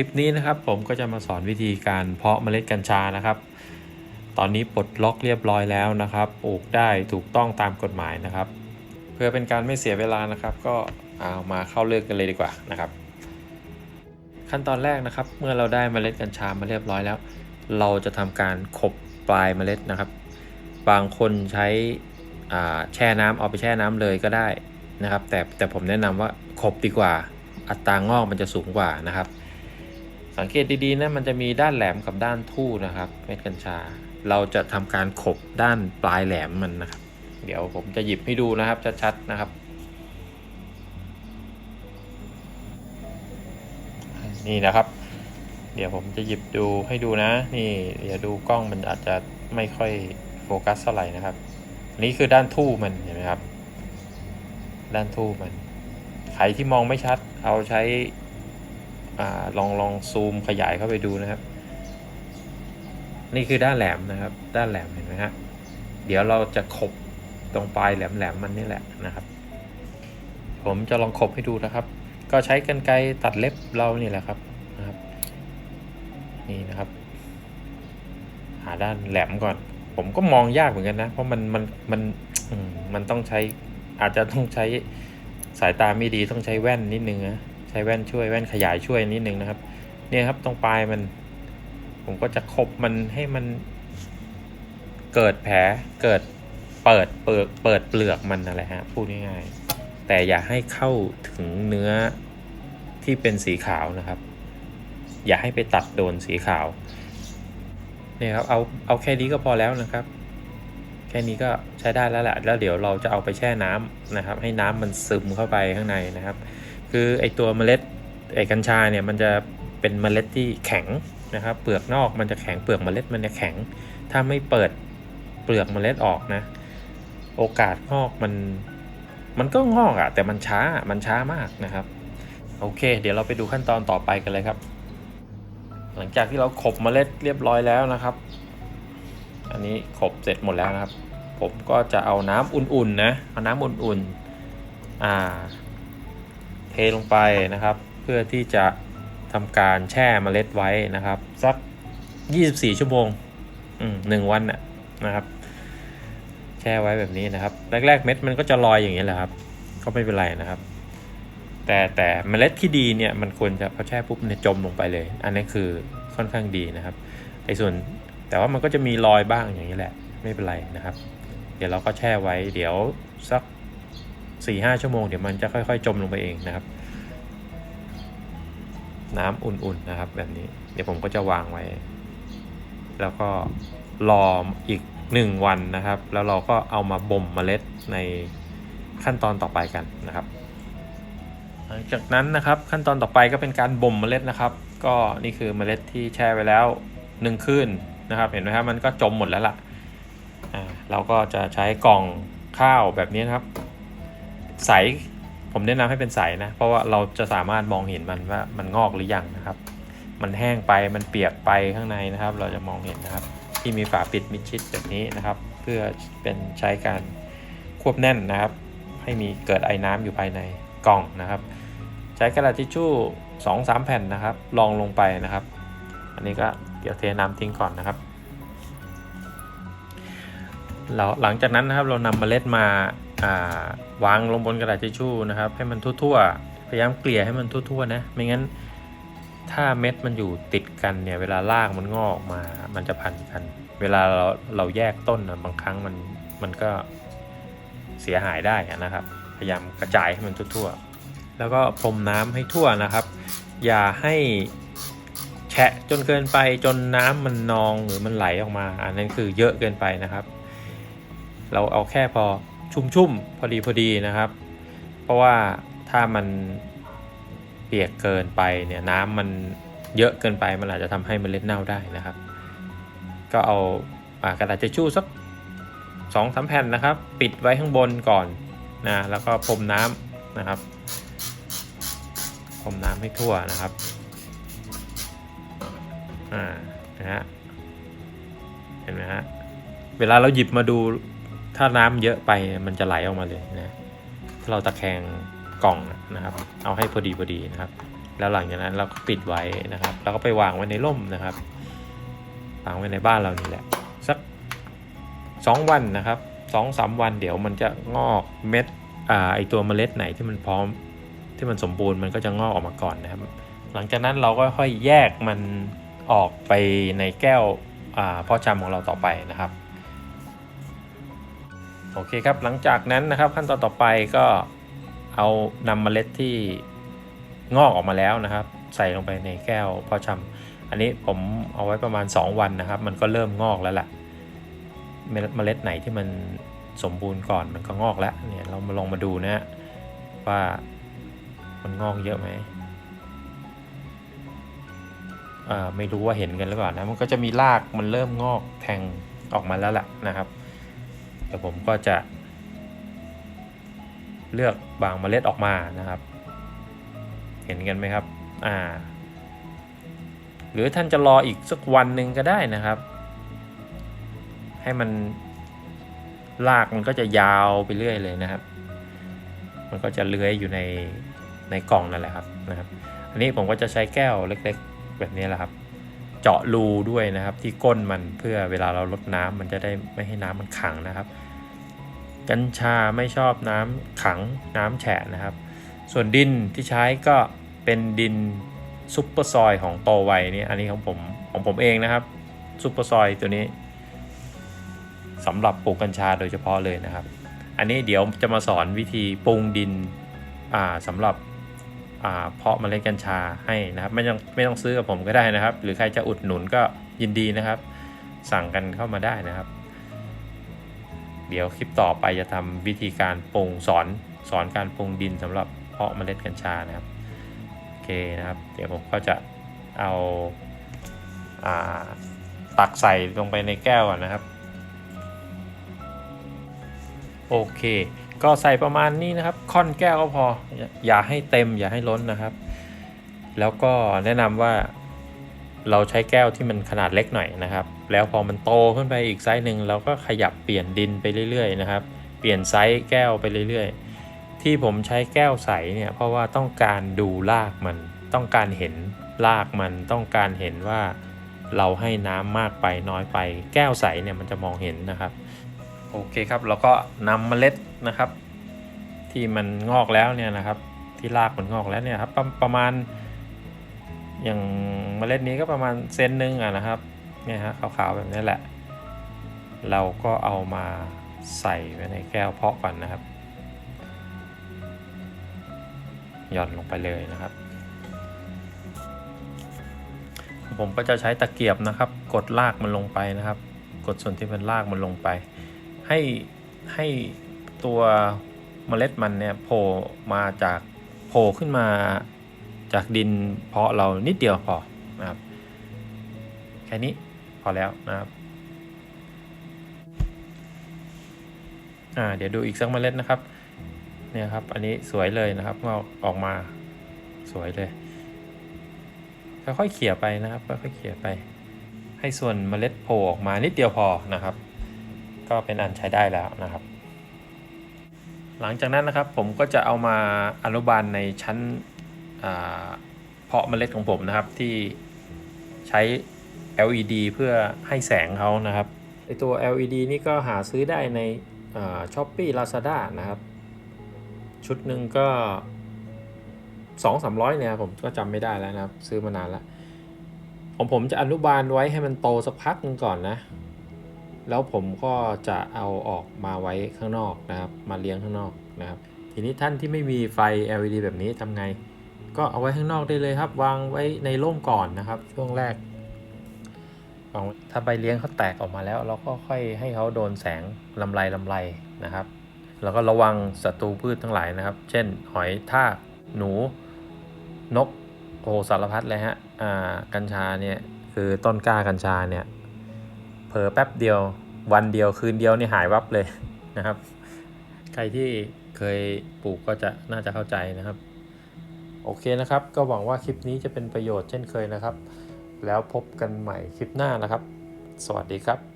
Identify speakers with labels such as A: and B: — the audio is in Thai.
A: คลิปนี้นะครับผมก็จะมาสอนวิธีการเพาะเมล็ดกัญชานะครับ ตอนนี้ปลดล็อกเรียบร้อยแล้วนะครับปลูกได้ถูกต้องตามกฎหมายนะครับ เพื่อเป็นการไม่เสียเวลานะครับ ก็เอามาเข้าเรื่องกันเลยดีกว่านะครับ ขั้นตอนแรกนะครับ เมื่อเราได้เมล็ดกัญชามาเรียบร้อยแล้ว เราจะทำการขบปลายเมล็ดนะครับ บางคนใช้แช่น้ำเอาไปแช่น้ำเลยก็ได้นะครับ แต่แต่ผมแนะนำว่าขบดีกว่าอัตรางอกมันจะสูงกว่านะครับ สังเกตดีๆนะมันจะมีด้านแหลมกับด้านทู่นะครับเม็ดกัญชา เราจะทำการขบด้านปลายแหลมมันนะครับ เดี๋ยวผมจะหยิบให้ดูนะครับชัดๆนะครับ นี่นะครับ เดี๋ยวผมจะหยิบดูให้ดูนะ นี่เดี๋ยวดูกล้องมันอาจจะไม่ค่อยโฟกัสเท่าไหร่นะครับนนี้คือด้านทู่มันเห็นไหมครับ ด้านทู่มันใครที่มองไม่ชัดเอาใช้ อลองลองซูมขยายเข้าไปดูนะครับ นี่คือด้านแหลมนะครับ ด้านแหลมเห็นไหมฮะเดี๋ยวเราจะขบตรงปลายแหลมแหลมๆมันนี่แหละนะครับ ผมจะลองขบให้ดูนะครับ ก็ใช้กรรไกรตัดเล็บเรานี่แหละครับนะครับ นี่นะครับ หาด้านแหลมก่อน ผมก็มองยากเหมือนกันนะ เพราะมันมันมันมมันต้องใช้อาจจะต้องใช้สายตาไม่ดีต้องใช้แว่นนิดนึงนะ ใช้แว่นช่วยแว่นขยายช่วยนิดนึงนะครับ เนี่ยครับตรงปลายมัน ผมก็จะคบมันให้มัน เกิดแผลเกิดเปิดเปิดเปิดเปลือกมันนั่นแหละฮะพูดง่ายๆแต่อย่าให้เข้าถึงเนื้อที่เป็นสีขาวนะครับ อย่าให้ไปตัดโดนสีขาวเนี่ยครับเอาเอาแค่นี้ก็พอแล้วนะครับ แค่นี้ก็ใช้ได้แล้วแหละแล้วเดี๋ยวเราจะเอาไปแช่น้ำนะครับ ให้น้ำมันซึมเข้าไปข้างในนะครับ คือไอตัวเมล็ดไอกัญชาเนี่ยมันจะเป็นเมล็ดที่แข็งนะครับ เปลือกนอกมันจะแข็งเปลือกเมล็ดมันจะแข็ง ถ้าไม่เปิดเปลือกเมล็ดออกนะ โอกาสงอกมันมันก็งอกอะแต่มันช้ามันช้ามากนะครับ โอเค เดี๋ยวเราไปดูขั้นตอนต่อไปกันเลยครับ หลังจากที่เราขบเมล็ดเรียบร้อยแล้วนะครับ อันนี้ขบเสร็จหมดแล้วนะครับ ผมก็จะเอาน้ำอุ่นๆนะเอาน้ำอุ่นๆอ่า ลงไปนะครับ เพื่อที่จะทำการแช่เมล็ดไว้นะครับ สัก 24 ชั่วโมงหนึ่งวันน่ะนะครับ แช่ไว้แบบนี้นะครับ แรก ๆ เม็ดมันก็จะลอยอย่างนี้แหละครับก็ไม่เป็นไรนะครับ แต่แต่เมล็ดที่ดีเนี่ยมันควรจะพอแช่ปุ๊บเนี่ยจมลงไปเลย อันนี้คือค่อนข้างดีนะครับไอ้ส่วนแต่ว่ามันก็จะมีรอยบ้างอย่างนี้แหละ ไม่เป็นไรนะครับ เดี๋ยวเราก็แช่ไว้เดี๋ยวสัก สี่ห้าชั่วโมงเดี๋ยวมันจะค่อย ๆ จมลงไปเองนะครับ น้ำอุ่นๆนะครับ แบบนี้เดี๋ยวผมก็จะวางไว้ แล้วก็รออีกหนึ่งวันนะครับ แล้วเราก็เอามาบ่มเมล็ดในขั้นตอนต่อไปกันนะครับ หลังจากนั้นนะครับขั้นตอนต่อไปก็เป็นการบ่มเมล็ดนะครับ ก็นี่คือเมล็ดที่แช่ไว้แล้วหนึ่งคืนนะครับ เห็นไหมครับมันก็จมหมดแล้วล่ะอ่าเราก็จะใช้กล่องข้าวแบบนี้นะครับ ใสผมแนะนำให้เป็นใสนะ เพราะว่าเราจะสามารถมองเห็นมันว่ามันงอกหรือยังนะครับ มันแห้งไปมันเปียกไปข้างในนะครับ เราจะมองเห็นนะครับ ที่มีฝาปิดมิดชิดแบบนี้นะครับ เพื่อเป็นใช้การควบแน่นนะครับ ให้มีเกิดไอ้น้ำอยู่ภายในกล่องนะครับ ใช้กระดาษทิชชู่สองสามแผ่นนะครับรองลงไปนะครับ อันนี้ก็เดี๋ยวเทน้ำทิ้งก่อนนะครับเราหลังจากนั้นนะครับเรานำเมล็ดมา วางลงบนกระดาษทิชชู่นะครับ ให้มันทั่วๆ พยายามเกลี่ยให้มันทั่วๆนะไม่งั้นถ้าเม็ดมันอยู่ติดกันเนี่ยเวลารากมันงอกออกมา มันจะพันกัน เวลาเราเราแยกต้นนะบางครั้งมันมันก็เสียหายได้นะครับ พยายามกระจายให้มันทั่วๆ แล้วก็พรมน้ำให้ทั่วนะครับ อย่าให้แฉะจนเกินไปจนน้ำมันนองหรือมันไหลออกมา อันนั้นคือเยอะเกินไปนะครับ เราเอาแค่พอ ชุ่มๆพอดีพอดีนะครับ เพราะว่าถ้ามันเปียกเกินไปเนี่ยน้ำมันเยอะเกินไปมันอาจจะทำให้เมล็ดเน่าได้นะครับ ก็เอากระดาษทิชชู่สักสองสามแผ่นนะครับ ปิดไว้ข้างบนก่อนนะแล้วก็พรมน้ำนะครับพรมน้ำให้ทั่วนะครับอ่านะฮะเห็นไหมฮะเวลาเราหยิบมาดู ถ้าน้ำเยอะไปมันจะไหลออกมาเลยนะ ถ้าเราตะแคงกล่องนะครับ เอาให้พอดีพอดีนะครับ แล้วหลังจากนั้นเราก็ปิดไว้นะครับ แล้วก็ไปวางไว้ในร่มนะครับ วางไว้ในบ้านเรานี่แหละ สักสองวันนะครับสองสามวันเดี๋ยวมันจะงอกเม็ดอ่าไอตัวเมล็ดไหนที่มันพร้อมที่มันสมบูรณ์มันก็จะงอกออกมาก่อนนะครับ หลังจากนั้นเราก็ค่อยแยกมันออกไปในแก้วอ่าพ่อจำของเราต่อไปนะครับ โอเคครับหลังจากนั้นนะครับขั้นตอนต่อไปก็เอานำเมล็ดที่งอกออกมาแล้วนะครับ ใส่ลงไปในแก้วพอชำอันนี้ผมเอาไว้ประมาณ 2 วันนะครับ มันก็เริ่มงอกแล้วล่ะเมล็ดเมล็ดไหนที่มันสมบูรณ์ก่อนมันก็งอกแล้วเนี่ยเรามาลองมาดูนะฮะว่ามันงอกเยอะไหมอ่าไม่รู้ว่าเห็นกันหรือเปล่านะมันก็จะมีรากมันเริ่มงอกแทงออกมาแล้วล่ะนะครับ เดี๋ยวผมก็จะ เลือกบางเมล็ดออกมานะครับ เห็นกันไหมครับอ่าหรือท่านจะรออีกสักวันหนึ่งก็ได้นะครับ ให้มันลากมันก็จะยาวไปเรื่อยเลยนะครับ มันก็จะเลื้อยอยู่ในในกล่องนั่นแหละครับนะครับ อันนี้ผมก็จะใช้แก้วเล็ก ๆ แบบนี้แหละครับ เจาะรูด้วยนะครับ ที่ก้นมันเพื่อเวลาเราลดน้ำมันจะได้ไม่ให้น้ำมันขังนะครับ กัญชาไม่ชอบน้ำขังน้ำแฉะนะครับ ส่วนดินที่ใช้ก็เป็นดินซุปเปอร์ซอยของโตไวนี่อันนี้ของผมของผมเองนะครับซุปเปอร์ซอยตัวนี้สำหรับปลูกกัญชาโดยเฉพาะเลยนะครับ อันนี้เดี๋ยวจะมาสอนวิธีปรุงดินอ่าสำหรับ เพาะเมล็ดกัญชาให้นะครับ ไม่ต้องไม่ต้องซื้อกับผมก็ได้นะครับ หรือใครจะอุดหนุนก็ยินดีนะครับ สั่งกันเข้ามาได้นะครับ เดี๋ยวคลิปต่อไปจะทำวิธีการปรุงสอนสอนการปรุงดินสำหรับเพาะเมล็ดกัญชานะครับโอเคนะครับ เดี๋ยวผมก็จะเอาอาตักใส่ลงไปในแก้วก่อนนะครับ โอเค ก็ใส่ประมาณนี้นะครับ ค่อนแก้วก็พออย่าอย่าให้เต็มอย่าให้ล้นนะครับ แล้วก็แนะนำว่าเราใช้แก้วที่มันขนาดเล็กหน่อยนะครับ แล้วพอมันโตขึ้นไปอีกไซส์หนึ่งเราก็ขยับเปลี่ยนดินไปเรื่อยๆนะครับ เปลี่ยนไซส์แก้วไปเรื่อยๆ ที่ผมใช้แก้วใสเนี่ยเพราะว่าต้องการดูรากมัน ต้องการเห็นรากมันต้องการเห็นว่าเราให้น้ำมากไปน้อยไป แก้วใสเนี่ยมันจะมองเห็นนะครับ โอเคครับเราก็นำเมล็ดนะครับ ที่มันงอกแล้วเนี่ยนะครับ ที่รากมันงอกแล้วเนี่ยครับประประมาณ อย่างเมล็ดนี้ก็ประมาณเซนหนึ่งอะนะครับเนี่ยฮะขาวๆแบบนี้แหละ เราก็เอามาใส่ไว้ในแก้วเพาะก่อนนะครับหย่อนลงไปเลยนะครับ ผมก็จะใช้ตะเกียบนะครับ กดลากมันลงไปนะครับ กดส่วนที่เป็นลากมันลงไป ให้ให้ตัวเมล็ดมันเนี่ยโผล่มาจากโผล่ขึ้นมาจากดินเพาะเรานิดเดียวพอนะครับแค่นี้พอแล้วนะครับอ่าเดี๋ยวดูอีกสักเมล็ดนะครับเนี่ยครับอันนี้สวยเลยนะครับงอกออกมาสวยเลยค่อยๆเขี่ยไปนะครับค่อยๆเขี่ยไป ให้ส่วนเมล็ดโผล่ออกมานิดเดียวพอนะครับ ก็เป็นอันใช้ได้แล้วนะครับ หลังจากนั้นนะครับผมก็จะเอามาอนุบาลในชั้นเพาะเมล็ดของผมนะครับที่ใช้ LED เพื่อให้แสงเขานะครับไอตัว LED นี่ก็หาซื้อได้ในช้อปปี้ลาซาด้านะครับ ชุดหนึ่งก็สองสามร้อยเนี่ยผมก็จำไม่ได้แล้วนะครับ ซื้อมานานแล้วของผมจะอนุบาลไว้ให้มันโตสักพักหนึงก่อนนะ แล้วผมก็จะเอาออกมาไว้ข้างนอกนะครับ มาเลี้ยงข้างนอกนะครับ ทีนี้ท่านที่ไม่มีไฟ LED แบบนี้ทำไง ก็เอาไว้ข้างนอกได้เลยครับ วางไว้ในร่มก่อนนะครับ ช่วงแรกถ้าใบเลี้ยงเขาแตกออกมาแล้ว เราก็ค่อยให้เขาโดนแสงลำไรลำไรนะครับ แล้วก็ระวังศัตรูพืชทั้งหลายนะครับ เช่น หอยทากหนู นกโอสารพัดเลยฮะ อ่า กัญชาเนี่ย คือต้นกล้ากัญชาเนี่ย เผลอแป๊บเดียว วันเดียวคืนเดียวนี่หายวับเลยนะครับ ใครที่เคยปลูกก็จะน่าจะเข้าใจนะครับ โอเคนะครับ ก็หวังว่าคลิปนี้จะเป็นประโยชน์เช่นเคยนะครับ แล้วพบกันใหม่คลิปหน้านะครับ สวัสดีครับ